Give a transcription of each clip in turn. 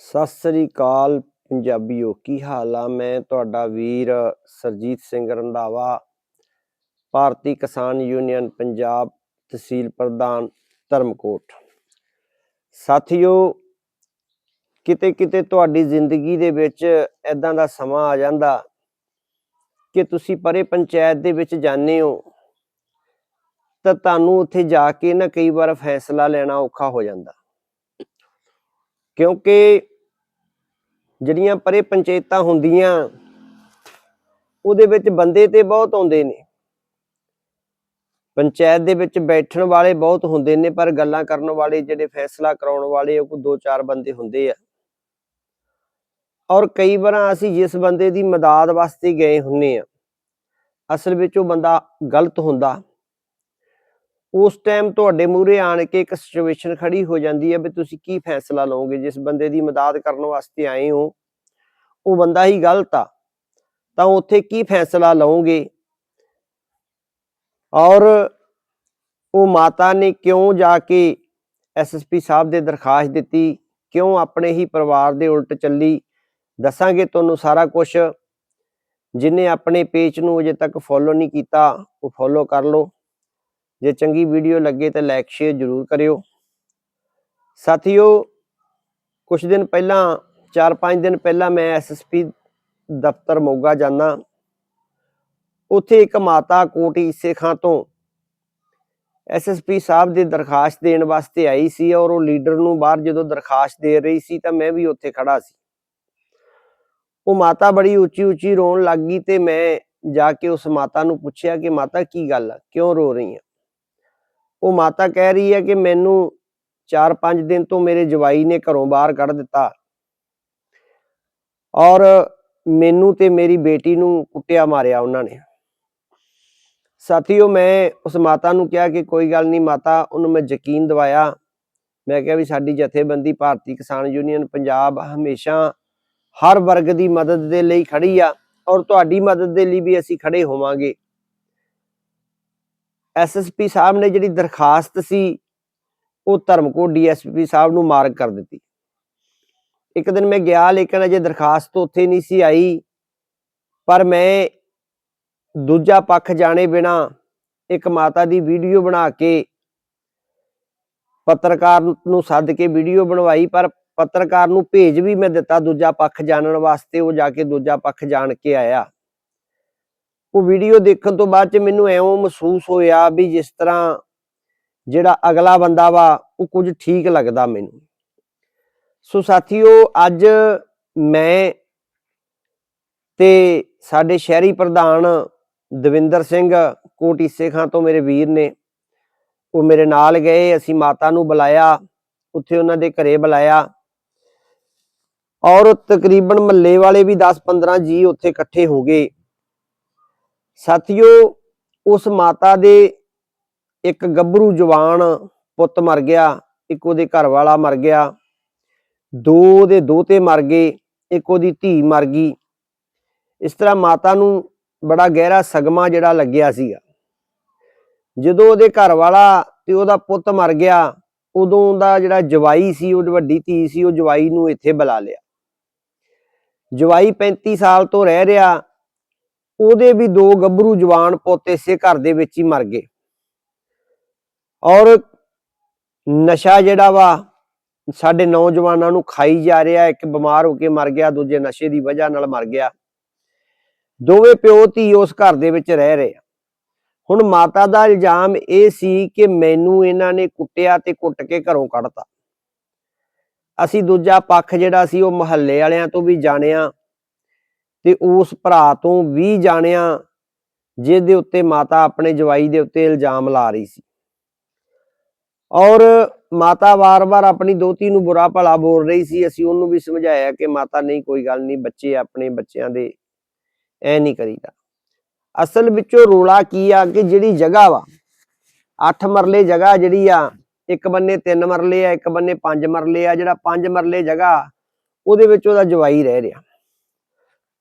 ਸਤਿ ਸ੍ਰੀ ਅਕਾਲ ਪੰਜਾਬੀਓ, ਕੀ ਹਾਲ ਆ? ਮੈਂ ਤੁਹਾਡਾ ਵੀਰ ਸਰਜੀਤ ਸਿੰਘ ਰੰਧਾਵਾ, ਭਾਰਤੀ ਕਿਸਾਨ ਯੂਨੀਅਨ ਪੰਜਾਬ ਤਹਿਸੀਲ ਪ੍ਰਧਾਨ ਧਰਮਕੋਟ। ਸਾਥੀਓ ਕਿਤੇ ਕਿਤੇ ਤੁਹਾਡੀ ਜ਼ਿੰਦਗੀ ਦੇ ਵਿੱਚ ਐਦਾਂ ਦਾ ਸਮਾਂ ਆ ਜਾਂਦਾ ਕਿ ਤੁਸੀਂ ਪਰੇ ਪੰਚਾਇਤ ਦੇ ਵਿੱਚ ਜਾਂਦੇ ਹੋ, ਤਾਂ ਤੁਹਾਨੂੰ ਉੱਥੇ ਜਾ ਕੇ ਨਾ ਕਈ ਵਾਰ ਫੈਸਲਾ ਲੈਣਾ ਔਖਾ ਹੋ ਜਾਂਦਾ। ਕਿਉਂਕਿ ਜਿਹੜੀਆਂ ਪਰੇ ਪੰਚਾਇਤਾਂ ਹੁੰਦੀਆਂ, ਉਹਦੇ ਵਿੱਚ ਬੰਦੇ ਤੇ ਬਹੁਤ ਆਉਂਦੇ ਨੇ। ਪੰਚਾਇਤ ਦੇ ਵਿੱਚ ਬੈਠਣ ਵਾਲੇ ਬਹੁਤ ਹੁੰਦੇ ਨੇ, ਪਰ ਗੱਲਾਂ ਕਰਨ ਵਾਲੇ, ਜਿਹੜੇ ਫੈਸਲਾ ਕਰਾਉਣ ਵਾਲੇ, ਉਹ ਕੋਈ ਦੋ ਚਾਰ ਬੰਦੇ ਹੁੰਦੇ ਆ। ਔਰ ਕਈ ਵਾਰ ਅਸੀਂ ਜਿਸ ਬੰਦੇ ਦੀ ਮਦਦ ਵਾਸਤੇ ਗਏ ਹੁੰਨੇ ਆ, ਅਸਲ ਵਿੱਚ ਉਹ ਬੰਦਾ ਗਲਤ ਹੁੰਦਾ। ਉਸ ਟਾਈਮ ਤੁਹਾਡੇ ਮੂਹਰੇ ਆਣ ਕੇ ਇੱਕ ਸਿਚੁਏਸ਼ਨ ਖੜੀ ਹੋ ਜਾਂਦੀ ਹੈ ਵੀ ਤੁਸੀਂ ਕੀ ਫੈਸਲਾ ਲਓਗੇ, ਜਿਸ ਬੰਦੇ ਦੀ ਮਦਦ ਕਰਨ ਵਾਸਤੇ ਆਏ ਹੋ, ਉਹ ਬੰਦਾ ਹੀ ਗਲਤ ਆ, ਤਾਂ ਉੱਥੇ ਕੀ ਫੈਸਲਾ ਲਓਗੇ? ਔਰ ਉਹ ਮਾਤਾ ਨੇ ਕਿਉਂ ਜਾ ਕੇ ਐਸਐਸਪੀ ਸਾਹਿਬ ਦੇ ਦਰਖਾਸਤ ਦਿੱਤੀ? ਕਿਉਂ ਆਪਣੇ ਹੀ ਪਰਿਵਾਰ ਦੇ ਉਲਟ ਚੱਲੀ? ਦੱਸਾਂਗੇ ਤੁਹਾਨੂੰ ਸਾਰਾ ਕੁਝ ਜਿਨੇ ਆਪਣੇ ਪੇਜ ਨੂੰ ਅਜੇ ਤੱਕ ਫੋਲੋ ਨਹੀਂ ਕੀਤਾ, ਉਹ ਫੋਲੋ ਕਰ ਲਓ। ਜੇ ਚੰਗੀ ਵੀਡੀਓ ਲੱਗੇ ਤਾਂ ਲਾਈਕ ਸ਼ੇਅਰ ਜ਼ਰੂਰ ਕਰਿਓ। ਸਾਥੀਓ ਕੁਝ ਦਿਨ ਪਹਿਲਾਂ 4-5 ਦਿਨ ਪਹਿਲਾਂ ਮੈਂ ਐਸਐਸਪੀ ਦਫ਼ਤਰ ਮੋਗਾ ਜਾਂਦਾ। ਉੱਥੇ ਇੱਕ ਮਾਤਾ ਕੋਟੀ ਇਸੇ ਖਾਂ ਤੋਂ ਐਸਐਸਪੀ ਸਾਹਿਬ ਦੀ ਦਰਖਾਸਤ ਦੇਣ ਵਾਸਤੇ ਆਈ ਸੀ ਔਰ ਉਹ ਲੀਡਰ ਨੂੰ ਬਾਹਰ ਜਦੋਂ ਦਰਖਾਸਤ ਦੇ ਰਹੀ ਸੀ ਤਾਂ ਮੈਂ ਵੀ ਉੱਥੇ ਖੜਾ ਸੀ। ਉਹ ਮਾਤਾ ਬੜੀ ਉੱਚੀ ਉੱਚੀ ਰੋਣ ਲੱਗ ਗਈ ਤੇ ਮੈਂ ਜਾ ਕੇ ਉਸ ਮਾਤਾ ਨੂੰ ਪੁੱਛਿਆ ਕਿ ਮਾਤਾ ਕੀ ਗੱਲ ਆ? ਕਿਉਂ ਰੋ ਰਹੀ ਆ? ਉਹ ਮਾਤਾ ਕਹਿ ਰਹੀ ਹੈ ਕਿ ਮੈਨੂੰ 4-5 ਦਿਨ ਤੋਂ ਮੇਰੇ ਜਵਾਈ ਨੇ ਘਰੋਂ ਬਾਹਰ ਕੱਢ ਦਿੱਤਾ। ਔਰ ਮੈਨੂੰ ਤੇ ਮੇਰੀ ਬੇਟੀ ਨੂੰ ਕੁੱਟਿਆ ਮਾਰਿਆ ਉਹਨਾਂ ਨੇ। ਸਾਥੀਓ, ਮੈਂ ਉਸ ਮਾਤਾ ਨੂੰ ਕਿਹਾ ਕਿ ਕੋਈ ਗੱਲ ਨਹੀਂ ਮਾਤਾ, ਉਹਨੂੰ ਮੈਂ ਯਕੀਨ ਦਿਵਾਇਆ। ਮੈਂ ਕਿਹਾ ਵੀ ਸਾਡੀ ਜਥੇਬੰਦੀ ਭਾਰਤੀ ਕਿਸਾਨ ਯੂਨੀਅਨ ਪੰਜਾਬ ਹਮੇਸ਼ਾ ਹਰ ਵਰਗ ਦੀ ਮਦਦ ਦੇ ਲਈ ਖੜੀ ਆ ਔਰ ਤੁਹਾਡੀ ਮਦਦ ਦੇ ਲਈ ਵੀ ਅਸੀਂ ਖੜੇ ਹੋਵਾਂਗੇ। ਐਸਐਸਪੀ ਸਾਹਿਬ ਨੇ ਜਿਹੜੀ ਦਰਖਾਸਤ ਸੀ, ਉਹ ਧਰਮਕੋਟ ਡੀਐਸਪੀ ਸਾਹਿਬ ਨੂੰ ਮਾਰਕ ਕਰ ਦਿੱਤੀ। ਇੱਕ ਦਿਨ ਮੈਂ ਗਿਆ, ਲੇਕਿਨ ਅਜੇ ਦਰਖਾਸਤ ਉੱਥੇ ਨਹੀਂ ਸੀ ਆਈ, ਪਰ ਮੈਂ ਦੂਜਾ ਪੱਖ ਜਾਣੇ ਬਿਨਾ ਇੱਕ ਮਾਤਾ ਦੀ ਵੀਡੀਓ ਬਣਾ ਕੇ ਪੱਤਰਕਾਰ ਨੂੰ ਸੱਦ ਕੇ ਵੀਡੀਓ ਬਣਵਾਈ, ਪਰ ਪੱਤਰਕਾਰ ਨੂੰ ਭੇਜ ਵੀ ਮੈਂ ਦਿੱਤਾ ਦੂਜਾ ਪੱਖ ਜਾਣਨ ਵਾਸਤੇ, ਉਹ ਜਾ ਕੇ ਦੂਜਾ ਪੱਖ ਜਾਣ ਕੇ ਆਇਆ। ਉਹ ਵੀਡੀਓ ਦੇਖਣ ਤੋਂ ਬਾਅਦ ਚ ਮੈਨੂੰ ਐਵੇਂ ਮਹਿਸੂਸ ਹੋਇਆ ਵੀ ਜਿਸ ਤਰ੍ਹਾਂ ਜਿਹੜਾ ਅਗਲਾ ਬੰਦਾ ਵਾ, ਉਹ ਕੁਝ ਠੀਕ ਲੱਗਦਾ ਮੈਨੂੰ। ਸੋ ਸਾਥੀਓ, ਅੱਜ ਮੈਂ ਤੇ ਸਾਡੇ ਸ਼ਹਿਰੀ ਪ੍ਰਧਾਨ ਦਵਿੰਦਰ ਸਿੰਘ ਕੋਟੀਸੇ ਖਾਂ ਤੋਂ ਮੇਰੇ ਵੀਰ ਨੇ, ਉਹ ਮੇਰੇ ਨਾਲ ਗਏ, ਅਸੀਂ ਮਾਤਾ ਨੂੰ ਬੁਲਾਇਆ, ਉੱਥੇ ਉਹਨਾਂ ਦੇ ਘਰੇ ਬੁਲਾਇਆ। ਔਰ ਤਕਰੀਬਨ ਮੱਲੇ ਵਾਲੇ ਵੀ 10-15 ਜੀ ਉੱਥੇ ਇਕੱਠੇ ਹੋ ਗਏ। ਸਾਥੀਓ, ਉਸ ਮਾਤਾ ਦੇ ਇੱਕ ਗੱਭਰੂ ਜਵਾਨ ਪੁੱਤ ਮਰ ਗਿਆ, ਇੱਕ ਉਹਦੇ ਘਰ ਵਾਲਾ ਮਰ ਗਿਆ, ਦੋ ਉਹਦੇ ਦੋਤੇ ਮਰ ਗਏ, ਇੱਕ ਉਹਦੀ ਧੀ ਮਰ ਗਈ। ਇਸ ਤਰ੍ਹਾਂ ਮਾਤਾ ਨੂੰ ਬੜਾ ਗਹਿਰਾ ਸਗਮਾ ਜਿਹੜਾ ਲੱਗਿਆ ਸੀਗਾ। ਜਦੋਂ ਉਹਦੇ ਘਰ ਵਾਲਾ ਤੇ ਉਹਦਾ ਪੁੱਤ ਮਰ ਗਿਆ, ਉਦੋਂ ਦਾ ਜਿਹੜਾ ਜਵਾਈ ਸੀ, ਉਹ ਵੱਡੀ ਧੀ ਸੀ, ਉਹ ਜਵਾਈ ਨੂੰ ਇੱਥੇ ਬੁਲਾ ਲਿਆ। ਜਵਾਈ 35 ਸਾਲ ਤੋਂ ਰਹਿ ਰਿਹਾ ਉਹਦੇ ਵੀ ਦੋ ਗੱਭਰੂ ਜਵਾਨ ਪੁੱਤ ਇਸੇ ਘਰ ਦੇ ਵਿੱਚ ਹੀ ਮਰ ਗਏ। ਔਰ ਨਸ਼ਾ ਜਿਹੜਾ ਵਾ, ਸਾਡੇ ਨੌਜਵਾਨਾਂ ਨੂੰ ਖਾਈ ਜਾ ਰਿਹਾ, ਇੱਕ ਬਿਮਾਰ ਹੋ ਕੇ ਮਰ ਗਿਆ, ਦੂਜੇ ਨਸ਼ੇ ਦੀ ਵਜ੍ਹਾ ਨਾਲ ਮਰ ਗਿਆ। ਦੋਵੇਂ ਪਿਓ ਧੀ ਉਸ ਘਰ ਦੇ ਵਿੱਚ ਰਹਿ ਰਹੇ ਆ। ਹੁਣ ਮਾਤਾ ਦਾ ਇਲਜ਼ਾਮ ਇਹ ਸੀ ਕਿ ਮੈਨੂੰ ਇਹਨਾਂ ਨੇ ਕੁੱਟਿਆ ਤੇ ਕੁੱਟ ਕੇ ਘਰੋਂ ਕੱਢਤਾ। ਅਸੀਂ ਦੂਜਾ ਪੱਖ ਜਿਹੜਾ ਸੀ, ਉਹ ਮਹੱਲੇ ਵਾਲਿਆਂ ਤੋਂ ਵੀ ਜਾਣਿਆ। ਤੇ ਉਸ ਭਰਾ ਤੋਂ ਵੀ ਜਾਣਿਆ ਜਿਹਦੇ ਉੱਤੇ ਮਾਤਾ ਆਪਣੇ ਜਵਾਈ ਦੇ ਉੱਤੇ ਇਲਜ਼ਾਮ ਲਾ ਰਹੀ ਸੀ। ਔਰ ਮਾਤਾ ਵਾਰ-ਵਾਰ ਆਪਣੀ ਦੋਤੀ ਨੂੰ ਬੁਰਾ ਭਲਾ ਬੋਲ ਰਹੀ ਸੀ। ਅਸੀਂ ਉਹਨੂੰ ਵੀ ਸਮਝਾਇਆ ਕਿ ਮਾਤਾ, ਨਹੀਂ, ਕੋਈ ਗੱਲ ਨਹੀਂ, ਬੱਚੇ ਆਪਣੇ ਬੱਚਿਆਂ ਦੇ ਐ ਨਹੀਂ ਕਰੀਦਾ। ਅਸਲ ਵਿੱਚੋਂ ਰੋਲਾ ਕੀ ਆ ਕਿ ਜਿਹੜੀ ਜਗ੍ਹਾ ਵਾ 8 ਮਰਲੇ ਜਗ੍ਹਾ ਜਿਹੜੀ ਆ, ਇੱਕ ਬੰਨੇ 3 ਮਰਲੇ ਆ, ਇੱਕ ਬੰਨੇ 5 ਮਰਲੇ ਆ, ਜਿਹੜਾ 5 ਮਰਲੇ ਜਗ੍ਹਾ, ਉਹਦੇ ਵਿੱਚ ਉਹਦਾ ਜਵਾਈ ਰਹਿ ਰਿਹਾ।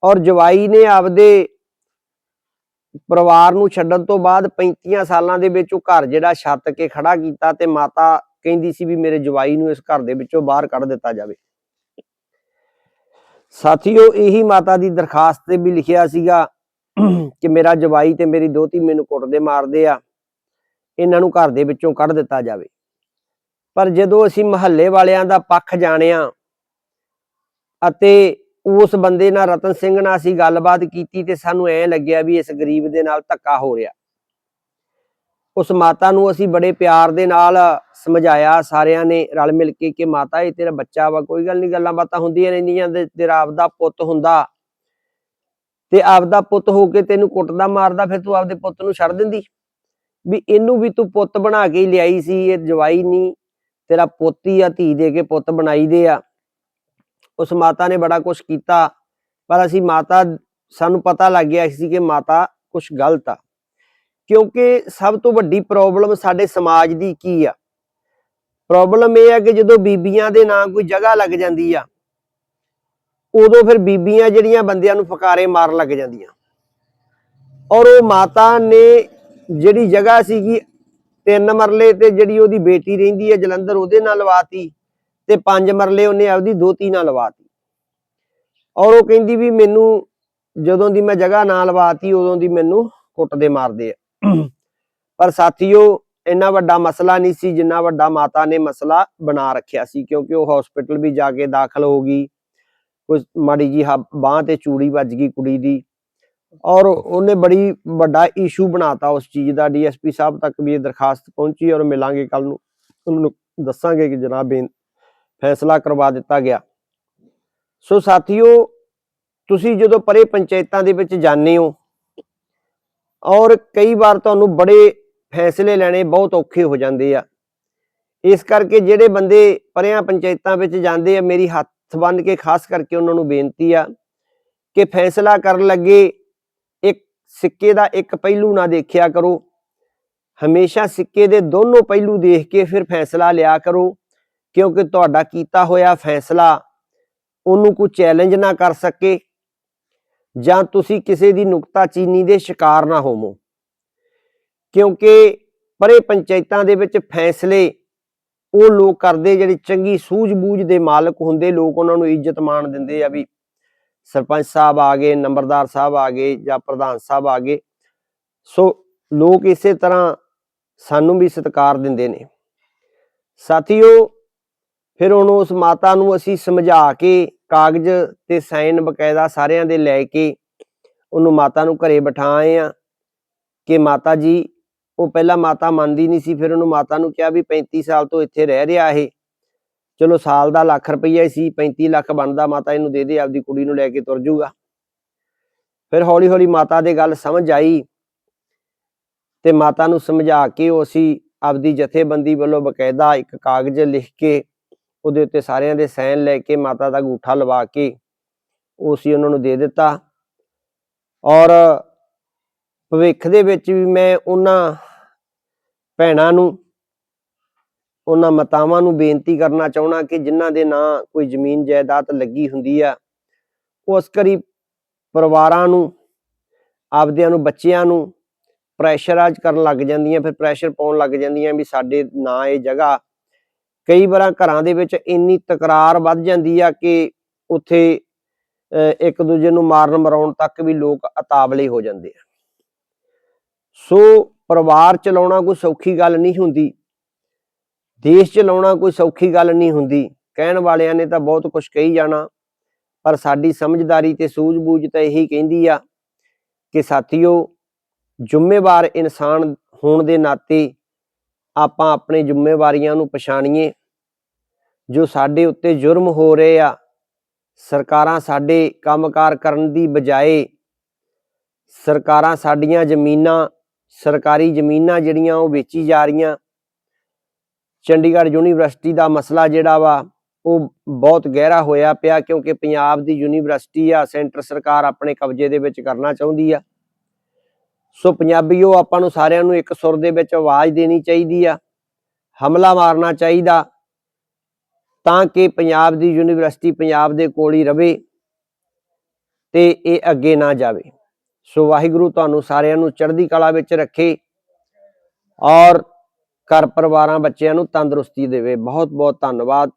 ਔਰ ਜਵਾਈ ਨੇ ਆਪਦੇ ਪਰਿਵਾਰ ਨੂੰ ਛੱਡਣ ਤੋਂ ਬਾਅਦ 35 ਸਾਲਾਂ ਦੇ ਵਿੱਚ ਉਹ ਘਰ ਜਿਹੜਾ ਛੱਤ ਕੇ ਖੜਾ ਕੀਤਾ ਤੇ ਮਾਤਾ ਕਹਿੰਦੀ ਸੀ ਵੀ ਮੇਰੇ ਜਵਾਈ ਨੂੰ ਇਸ ਘਰ ਦੇ ਵਿੱਚੋਂ ਬਾਹਰ ਕੱਢ ਦਿੱਤਾ ਜਾਵੇ। ਸਾਥੀਓ, ਇਹੀ ਮਾਤਾ ਦੀ ਦਰਖਾਸਤ ਤੇ ਵੀ ਲਿਖਿਆ ਸੀਗਾ ਕਿ ਮੇਰਾ ਜਵਾਈ ਤੇ ਮੇਰੀ ਦੋਤੀ ਮੈਨੂੰ ਕੁੱਟਦੇ ਮਾਰਦੇ ਆ, ਇਹਨਾਂ ਨੂੰ ਘਰ ਦੇ ਵਿੱਚੋਂ ਕੱਢ ਦਿੱਤਾ ਜਾਵੇ। ਪਰ ਜਦੋਂ ਅਸੀਂ ਮਹੱਲੇ ਵਾਲਿਆਂ ਦਾ ਪੱਖ ਜਾਣਿਆ ਅਤੇ ਉਸ ਬੰਦੇ ਨਾਲ ਰਤਨ ਸਿੰਘ ਨਾਲ ਅਸੀਂ ਗੱਲਬਾਤ ਕੀਤੀ ਤੇ ਸਾਨੂੰ ਐ ਲੱਗਿਆ ਵੀ ਇਸ ਗਰੀਬ ਦੇ ਨਾਲ ਧੱਕਾ ਹੋ ਰਿਹਾ। ਉਸ ਮਾਤਾ ਨੂੰ ਅਸੀਂ ਬੜੇ ਪਿਆਰ ਦੇ ਨਾਲ ਸਮਝਾਇਆ, ਸਾਰਿਆਂ ਨੇ ਰਲ ਮਿਲ ਕੇ ਕਿ ਮਾਤਾ, ਇਹ ਤੇਰਾ ਬੱਚਾ ਵਾ, ਕੋਈ ਗੱਲ ਨਹੀਂ, ਗੱਲਾਂ ਬਾਤਾਂ ਹੁੰਦੀਆਂ ਰਹਿੰਦੀਆਂ ਤੇ ਤੇਰਾ ਆਪਦਾ ਪੁੱਤ ਹੁੰਦਾ। ਤੇ ਆਪਦਾ ਪੁੱਤ ਹੋ ਕੇ ਤੈਨੂੰ ਕੁੱਟਦਾ, ਮਾਰਦਾ, ਫਿਰ ਤੂੰ ਆਪਦੇ ਪੁੱਤ ਨੂੰ ਛੱਡ ਦਿੰਦੀ। ਵੀ ਇਹਨੂੰ ਵੀ ਤੂੰ ਪੁੱਤ ਬਣਾ ਕੇ ਹੀ ਲਿਆਈ ਸੀ, ਇਹ ਜਵਾਈ ਨਹੀਂ, ਤੇਰਾ ਪੋਤੀ ਆ, ਧੀ ਦੇ ਕੇ ਪੁੱਤ ਬਣਾਈ ਦੇ ਆ। ਉਸ ਮਾਤਾ ਨੇ ਬੜਾ ਕੁਝ ਕੀਤਾ, ਪਰ ਅਸੀਂ ਮਾਤਾ ਸਾਨੂੰ ਪਤਾ ਲੱਗ ਗਿਆ ਸੀ ਕਿ ਮਾਤਾ ਕੁਝ ਗਲਤ ਆ। ਕਿਉਂਕਿ ਸਭ ਤੋਂ ਵੱਡੀ ਪ੍ਰੋਬਲਮ ਸਾਡੇ ਸਮਾਜ ਦੀ ਕੀ ਆ? ਪ੍ਰੋਬਲਮ ਇਹ ਆ ਕਿ ਜਦੋਂ ਬੀਬੀਆਂ ਦੇ ਨਾਂ ਕੋਈ ਜਗ੍ਹਾ ਲੱਗ ਜਾਂਦੀ ਆ, ਉਦੋਂ ਫਿਰ ਬੀਬੀਆਂ ਜਿਹੜੀਆਂ ਬੰਦਿਆਂ ਨੂੰ ਫਕਾਰੇ ਮਾਰਨ ਲੱਗ ਜਾਂਦੀਆਂ। ਔਰ ਉਹ ਮਾਤਾ ਨੇ ਜਿਹੜੀ ਜਗ੍ਹਾ ਸੀਗੀ ਤਿੰਨ ਮਰਲੇ ਤੇ ਜਿਹੜੀ ਉਹਦੀ ਬੇਟੀ ਰਹਿੰਦੀ ਹੈ ਜਲੰਧਰ, ਉਹਦੇ ਨਾਲ ਲਵਾਤੀ। ਤੇ ਪੰਜ ਮਰਲੇ ਉਹਨੇ ਆਪਦੀ ਦੋਤੀ ਨਾਲ ਲਵਾਤੀ। ਔਰ ਉਹ ਕਹਿੰਦੀ ਵੀ ਮੈਨੂੰ ਜਦੋਂ ਦੀ ਮੈਂ ਜਗ੍ਹਾ ਨਾ ਲਵਾਤੀ, ਉਦੋਂ ਦੀ ਮੈਨੂੰ ਕੁੱਟਦੇ ਮਾਰਦੇ ਆ। ਪਰ ਸਾਥੀਓ, ਇੰਨਾ ਵੱਡਾ ਮਸਲਾ ਨਹੀਂ ਸੀ, ਜਿੰਨਾ ਵੱਡਾ ਮਾਤਾ ਨੇ ਮਸਲਾ ਬਣਾ ਰੱਖਿਆ ਸੀ, ਕਿਉਂਕਿ ਉਹ ਹਸਪੀਟਲ ਵੀ ਜਾ ਕੇ ਦਾਖਲ ਹੋ ਗਈ। ਕੋਈ ਮਾੜੀ ਜੀ ਬਾਹ ਤੇ ਚੂੜੀ ਵੱਜ ਗਈ ਕੁੜੀ ਦੀ। ਔਰ ਉਹਨੇ ਬੜੀ ਵੱਡਾ ਇਸ਼ੂ ਬਣਾਤਾ ਉਸ ਚੀਜ਼ ਦਾ। ਡੀਐਸਪੀ ਸਾਹਿਬ ਤੱਕ ਵੀ ਇਹ ਦਰਖਾਸਤ ਪਹੁੰਚੀ ਔਰ ਮਿਲਾਂਗੇ ਕੱਲ ਨੂੰ। ਉਹਨਾਂ ਦੱਸਾਂਗੇ ਕਿ ਜਨਾਬ ਫੈਸਲਾ ਕਰਵਾ ਦਿੱਤਾ ਗਿਆ। ਸੋ ਸਾਥੀਓ, ਤੁਸੀਂ ਜਦੋਂ ਪਰੇ ਪੰਚਾਇਤਾਂ ਦੇ ਵਿੱਚ ਜਾਂਦੇ ਹੋ ਔਰ ਕਈ ਵਾਰ ਤੁਹਾਨੂੰ ਬੜੇ ਫੈਸਲੇ ਲੈਣੇ ਬਹੁਤ ਔਖੇ ਹੋ ਜਾਂਦੇ ਆ। ਇਸ ਕਰਕੇ ਜਿਹੜੇ ਬੰਦੇ ਪਰਿਆਂ ਪੰਚਾਇਤਾਂ ਵਿੱਚ ਜਾਂਦੇ ਆ, ਮੇਰੀ ਹੱਥ ਬੰਨ ਕੇ ਖਾਸ ਕਰਕੇ ਉਹਨਾਂ ਨੂੰ ਬੇਨਤੀ ਆ ਕਿ ਫੈਸਲਾ ਕਰਨ ਲੱਗੇ ਇੱਕ ਸਿੱਕੇ ਦਾ ਇੱਕ ਪਹਿਲੂ ਨਾ ਦੇਖਿਆ ਕਰੋ। ਹਮੇਸ਼ਾ ਸਿੱਕੇ ਦੇ ਦੋਨੋਂ ਪਹਿਲੂ ਦੇਖ ਕੇ ਫਿਰ ਫੈਸਲਾ ਲਿਆ ਕਰੋ। ਕਿਉਂਕਿ ਤੁਹਾਡਾ ਕੀਤਾ ਹੋਇਆ ਫੈਸਲਾ ਉਹਨੂੰ ਕੋਈ ਚੈਲੰਜ ਨਾ ਕਰ ਸਕੇ ਜਾਂ ਤੁਸੀਂ ਕਿਸੇ ਦੀ ਨੁਕਤਾਚੀਨੀ ਦੇ ਸ਼ਿਕਾਰ ਨਾ ਹੋਵੋ। ਕਿਉਂਕਿ ਪਰੇ ਪੰਚਾਇਤਾਂ ਦੇ ਵਿੱਚ ਫੈਸਲੇ ਉਹ ਲੋਕ ਕਰਦੇ ਜਿਹੜੇ ਚੰਗੀ ਸੂਝ-ਬੂਝ ਦੇ ਮਾਲਕ ਹੁੰਦੇ, ਲੋਕ ਉਹਨਾਂ ਨੂੰ ਇੱਜ਼ਤ ਮਾਣ ਦਿੰਦੇ ਆ ਵੀ ਸਰਪੰਚ ਸਾਹਿਬ ਆ ਗਏ, ਨੰਬਰਦਾਰ ਸਾਹਿਬ ਆ ਗਏ ਜਾਂ ਪ੍ਰਧਾਨ ਸਾਹਿਬ ਆ ਗਏ। ਸੋ ਲੋਕ ਇਸੇ ਤਰ੍ਹਾਂ ਸਾਨੂੰ ਵੀ ਸਤਿਕਾਰ ਦਿੰਦੇ ਨੇ। ਸਾਥੀਓ ਫਿਰ ਉਹਨੂੰ ਉਸ ਮਾਤਾ ਨੂੰ ਅਸੀਂ ਸਮਝਾ ਕੇ ਕਾਗਜ਼ ਤੇ ਸਾਈਨ ਬਕਾਇਦਾ ਸਾਰਿਆਂ ਦੇ ਲੈ ਕੇ ਉਹਨੂੰ ਮਾਤਾ ਨੂੰ ਘਰੇ ਬਿਠਾਏ ਆ ਕਿ ਮਾਤਾ ਜੀ, ਉਹ ਪਹਿਲਾਂ ਮਾਤਾ ਮੰਨਦੀ ਨਹੀਂ ਸੀ, ਫਿਰ ਉਹਨੂੰ ਮਾਤਾ ਨੂੰ ਕਿਹਾ ਵੀ 35 ਸਾਲ ਤੋਂ ਇੱਥੇ ਰਹਿ ਰਿਹਾ ਇਹ। ਚਲੋ ਸਾਲ ਦਾ ਲੱਖ ਰੁਪਈਆ ਹੀ ਸੀ 35 ਲੱਖ ਬਣਦਾ, ਮਾਤਾ ਇਹਨੂੰ ਦੇ ਦੇ, ਆਪਦੀ ਕੁੜੀ ਨੂੰ ਲੈ ਕੇ ਤੁਰ ਜਾਊਗਾ ਫਿਰ ਹੌਲੀ ਹੌਲੀ ਮਾਤਾ ਦੇ ਗੱਲ ਸਮਝ ਆਈ ਤੇ ਮਾਤਾ ਨੂੰ ਸਮਝਾ ਕੇ ਉਹ ਅਸੀਂ ਆਪਦੀ ਜਥੇਬੰਦੀ ਵੱਲੋਂ ਬਕਾਇਦਾ ਇੱਕ ਕਾਗਜ਼ ਲਿਖ ਕੇ ਉਹਦੇ ਉੱਤੇ ਸਾਰਿਆਂ ਦੇ ਸਾਈਨ ਲੈ ਕੇ ਮਾਤਾ ਦਾ ਗੂਠਾ ਲਵਾ ਕੇ ਉਹ ਅਸੀਂ ਉਹਨਾਂ ਨੂੰ ਦੇ ਦਿੱਤਾ। ਔਰ ਭਵਿੱਖ ਦੇ ਵਿੱਚ ਵੀ ਮੈਂ ਉਹਨਾਂ ਭੈਣਾਂ ਨੂੰ, ਉਹਨਾਂ ਮਾਤਾਵਾਂ ਨੂੰ ਬੇਨਤੀ ਕਰਨਾ ਚਾਹਣਾ ਕਿ ਜਿਨ੍ਹਾਂ ਦੇ ਨਾਂ ਕੋਈ ਜ਼ਮੀਨ ਜਾਇਦਾਦ ਲੱਗੀ ਹੁੰਦੀ ਆ ਉਸ ਕਰੀ ਪਰਿਵਾਰਾਂ ਨੂੰ, ਆਪਦਿਆਂ ਨੂੰ, ਬੱਚਿਆਂ ਨੂੰ ਪ੍ਰੈਸ਼ਰਾਈਜ਼ ਕਰਨ ਲੱਗ ਜਾਂਦੀਆਂ, ਫਿਰ ਪ੍ਰੈਸ਼ਰ ਪਾਉਣ ਲੱਗ ਜਾਂਦੀਆਂ ਵੀ ਸਾਡੇ ਨਾਂ ਇਹ ਜਗ੍ਹਾ ਕਈ ਵਾਰਾਂ ਘਰਾਂ ਦੇ ਵਿੱਚ ਇੰਨੀ ਤਕਰਾਰ ਵੱਧ ਜਾਂਦੀ ਆ ਕਿ ਉੱਥੇ ਇੱਕ ਦੂਜੇ ਨੂੰ ਮਾਰਨ ਮਰਾਉਣ ਤੱਕ ਵੀ ਲੋਕ ਅਤਾਵਲੇ ਹੋ ਜਾਂਦੇ ਆ। ਸੋ ਪਰਿਵਾਰ ਚਲਾਉਣਾ ਕੋਈ ਸੌਖੀ ਗੱਲ ਨਹੀਂ ਹੁੰਦੀ, ਦੇਸ਼ ਚਲਾਉਣਾ ਕੋਈ ਸੌਖੀ ਗੱਲ ਨਹੀਂ ਹੁੰਦੀ। ਕਹਿਣ ਵਾਲਿਆਂ ਨੇ ਤਾਂ ਬਹੁਤ ਕੁਝ ਕਹੀ ਜਾਣਾ, ਪਰ ਸਾਡੀ ਸਮਝਦਾਰੀ ਤੇ ਸੂਝ-ਬੂਝ ਤਾਂ ਇਹੀ ਕਹਿੰਦੀ ਆ ਕਿ ਸਾਥੀਓ, ਜ਼ਿੰਮੇਵਾਰ ਇਨਸਾਨ ਹੋਣ ਦੇ ਨਾਤੇ ਆਪਾਂ ਆਪਣੇ ਜ਼ਿੰਮੇਵਾਰੀਆਂ ਨੂੰ ਪਛਾਣੀਏ ਜੋ ਸਾਡੇ ਉੱਤੇ ਜੁਰਮ ਹੋ ਰਹੇ ਆ, ਸਰਕਾਰਾਂ ਸਾਡੇ ਕੰਮਕਾਰ ਕਰਨ ਦੀ ਬਜਾਏ ਸਰਕਾਰਾਂ ਸਾਡੀਆਂ ਜ਼ਮੀਨਾਂ, ਸਰਕਾਰੀ ਜ਼ਮੀਨਾਂ ਜਿਹੜੀਆਂ ਉਹ ਵੇਚੀ ਜਾ ਰਹੀਆਂ। ਚੰਡੀਗੜ੍ਹ ਯੂਨੀਵਰਸਿਟੀ ਦਾ ਮਸਲਾ ਜਿਹੜਾ ਵਾ, ਉਹ ਬਹੁਤ ਗਹਿਰਾ ਹੋਇਆ ਪਿਆ ਕਿਉਂਕਿ ਪੰਜਾਬ ਦੀ ਯੂਨੀਵਰਸਿਟੀ ਆ, ਸੈਂਟਰ ਸਰਕਾਰ ਆਪਣੇ ਕਬਜ਼ੇ ਦੇ ਵਿੱਚ ਕਰਨਾ ਚਾਹੁੰਦੀ ਆ। ਸੋ ਪੰਜਾਬੀਓ, ਆਪਾਂ ਨੂੰ ਸਾਰਿਆਂ ਨੂੰ ਇੱਕ ਸੁਰ ਦੇ ਵਿੱਚ ਆਵਾਜ਼ ਦੇਣੀ ਚਾਹੀਦੀ ਆ, ਹਮਲਾ ਮਾਰਨਾ ਚਾਹੀਦਾ ਤਾਂ ਕਿ ਪੰਜਾਬ ਦੀ ਯੂਨੀਵਰਸਿਟੀ ਪੰਜਾਬ ਦੇ ਕੋਲ ਹੀ ਰਵੇ ਤੇ ਇਹ ਅੱਗੇ ਨਾ ਜਾਵੇ। ਸੋ ਵਾਹਿਗੁਰੂ ਤੁਹਾਨੂੰ ਸਾਰਿਆਂ ਨੂੰ ਚੜ੍ਹਦੀ ਕਲਾ ਵਿੱਚ ਰੱਖੇ ਔਰ ਘਰ ਪਰਿਵਾਰਾਂ ਬੱਚਿਆਂ ਨੂੰ ਤੰਦਰੁਸਤੀ ਦੇਵੇ। ਬਹੁਤ ਬਹੁਤ ਧੰਨਵਾਦ।